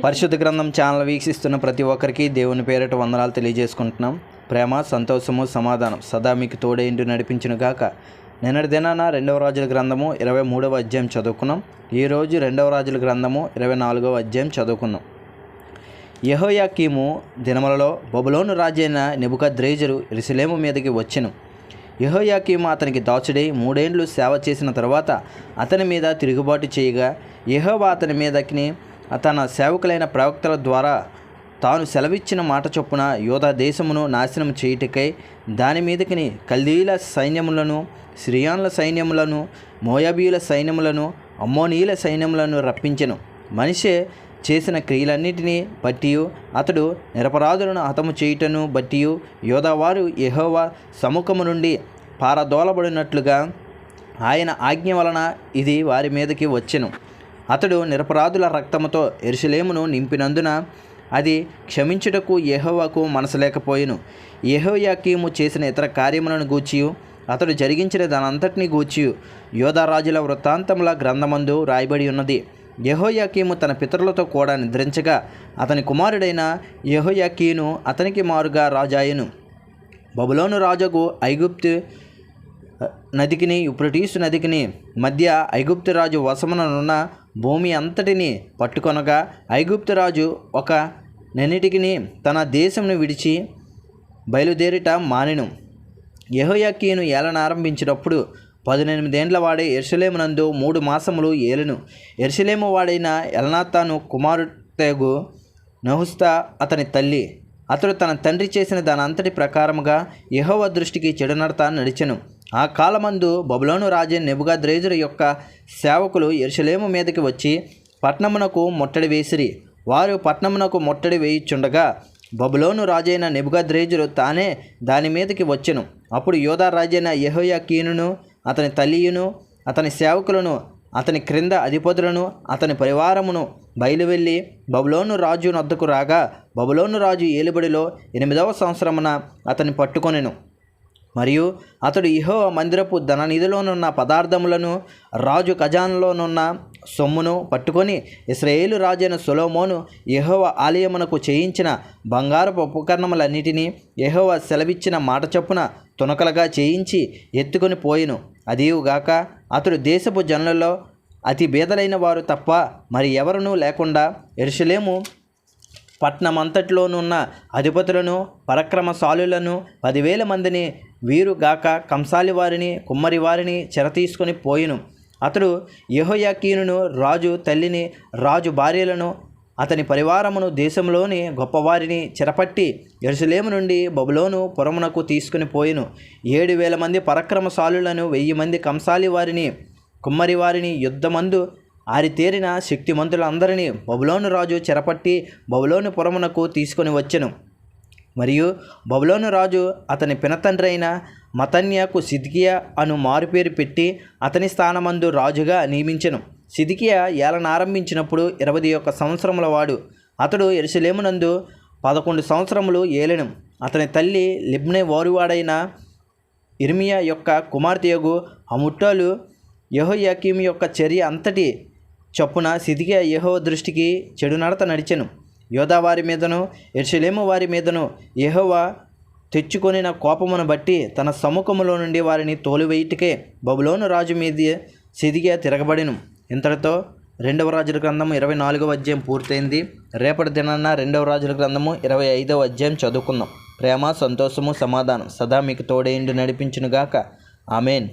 పరిశుద్ధ గ్రంథం ఛానల్ వీక్షిస్తున్న ప్రతి ఒక్కరికి దేవుని పేరిట వందనాలు తెలియజేసుకుంటున్నాం. ప్రేమ సంతోషము సమాధానం సదా మీకు తోడేంటి నడిపించిన గాక. నిన్నటి దినాన రెండవ రాజుల గ్రంథము ఇరవై మూడవ అధ్యాయం చదువుకున్నాం. ఈరోజు రెండవ రాజుల గ్రంథము ఇరవై నాలుగవ అధ్యాయం చదువుకున్నాం. యహోయాకీము దినములలో బబులోను రాజైన నెబుకద్రేజరు ఇరుసలేము మీదకి వచ్చెను. యహోయాకీము అతనికి దాచుడై మూడేండ్లు సేవ చేసిన తర్వాత అతని మీద తిరుగుబాటు చేయగా యహోవా అతని మీదకి తన సేవకులైన ప్రవక్తల ద్వారా తాను సెలవిచ్చిన మాట చొప్పున యోధా దేశమును నాశనం చేయుటకై దాని మీదకిని కల్దీల సైన్యములను సిరియాన్ల సైన్యములను మోయాబీయుల సైన్యములను అమ్మోనీయుల సైన్యములను రప్పించెను. మనిషే చేసిన క్రియలన్నిటినీ బట్టి అతడు నిరపరాధులను హతము చేయుటను బట్టి యోధావారు యెహోవా సముఖము నుండి పారదోలబడినట్లుగా ఆయన ఆజ్ఞ వలన ఇది వారి మీదకి వచ్చెను. అతడు నిరపరాధుల రక్తముతో ఎరుసలేమును నింపినందున అది క్షమించుటకు యెహోవాకు మనసు లేకపోయెను యెహోయాకీము చేసిన ఇతర కార్యములను గూర్చియు అతడు జరిగించిన దానంతటిని గూర్చి యోధారాజుల వృత్తాంతముల గ్రంథమందు రాయబడి ఉన్నది. యహోయాకీము తన పితరులతో కూడా నిద్రించగా అతని కుమారుడైన యహోయాకీను అతనికి మారుగా రాజాయను. బబులోను రాజుకు ఐగుప్తు నదికిని యుప్రటీసు నదికిని మధ్య ఐగుప్తు రాజు వశముననున్న భూమి అంతటిని పట్టుకొనగా ఐగుప్తురాజు ఒక నెన్నిటికిని తన దేశమును విడిచి బయలుదేరిట మానెను. యహోయాకీను ఏలన ఆరంభించినప్పుడు పదునెనిమిదేండ్ల వాడే ఎర్సలేమునందు మూడు మాసములు ఏలెను. ఎర్సలేము వాడైన ఎల్నాతాను కుమారుతెగు నహుస్తా అతని తల్లి. అతడు తన తండ్రి చేసిన దాని అంతటి ప్రకారముగా యహోవ దృష్టికి చెడునడత నడిచెను. ఆ కాలమందు బబులోను రాజే నెబుగాద్రేజుల యొక్క సేవకులు ఎరుసలేము మీదకి వచ్చి పట్నమునకు ముట్టడి వేసిరి. వారు పట్నమునకు ముట్టడి వేయుచుండగా బబులోను రాజైన నెబుగద్రేజులు తానే దాని మీదకి వచ్చెను. అప్పుడు యోధా రాజైన యహోయాకీనును అతని తల్లియును అతని సేవకులను అతని క్రింద అధిపతులను అతని పరివారమును బయలువెళ్ళి బబులోను రాజు నద్దకు రాగా బబులోను రాజు ఏలుబడిలో ఎనిమిదవ సంవత్సరమున అతని పట్టుకొనెను. మరియు అతడు ఇహో మందిరపు ధననిధిలోనున్న పదార్థములను రాజు ఖజాన్లోనున్న సొమ్మును పట్టుకొని ఇస్రాయేలు రాజైన సొలోమోను యహోవ ఆలయమునకు చేయించిన బంగారపు ఉపకరణములన్నిటినీ యహోవ సెలవిచ్చిన మాట చొప్పున తునకలుగా చేయించి ఎత్తుకొని పోయెను. అదీవుగాక అతడు దేశపు జనులలో అతి బీదలైన వారు తప్ప మరి ఎవరునూ లేకుండా ఎరుషలేము పట్నమంతటిలోనున్న అధిపతులను పరక్రమశాలులను పదివేల మందిని వీరుగాక కంసాలి వారిని కుమ్మరి వారిని చెరతీసుకొని పోయిను. అతడు యెహోయాకీనును రాజు తల్లిని రాజు భార్యలను అతని పరివారమును దేశంలోని గొప్పవారిని చెరపట్టి ఎరుసలేము నుండి బబులోను పురమునకు తీసుకుని పోయిను. ఏడు వేల మంది పరక్రమశాలులను వెయ్యి మంది కంసాలి వారిని కుమ్మరి వారిని యుద్ధమందు ఆరితేరిన శక్తిమంతులందరినీ బబులోను రాజు చెరపట్టి బబులోను పురమునకు తీసుకొని వచ్చెను. మరియు బబులోను రాజు అతని పినతండ్రి అయిన మతన్యాకు సిద్కియా అను మారుపేరు పెట్టి అతని స్థానమందు రాజుగా నియమించెను. సిద్కియా ఏలన ఆరంభించినప్పుడు ఇరవై ఒక్క సంవత్సరముల వాడు. అతడు ఎరుసలేమునందు పదకొండు సంవత్సరములు ఏలెను. అతని తల్లి లిబ్నే వారువాడైన ఇర్మియా యొక్క కుమార్తెయగు అముట్టాలు యెహోయాకీం యొక్క చర్య అంతటి చొప్పున సిదికియా యెహోవ దృష్టికి చెడు నడత నడిచెను. యోధా వారి మీదను ఎర్షలేము వారి మీదను యెహోవా తెచ్చుకొనిన కోపమును బట్టి తన సముఖములో నుండి వారిని తోలివేయుటకే బబులోను రాజు మీద సిదిగా తిరగబడిను. ఇంతటితో రెండవ రాజుల గ్రంథము ఇరవై నాలుగవ అధ్యాయం పూర్తయింది. రేపటి దినాన్న రెండవ రాజుల గ్రంథము ఇరవై ఐదవ అధ్యాయం చదువుకుందాం. ప్రేమ సంతోషము సమాధానం సదా మీకు తోడేండి నడిపించునుగాక. ఆమెన్.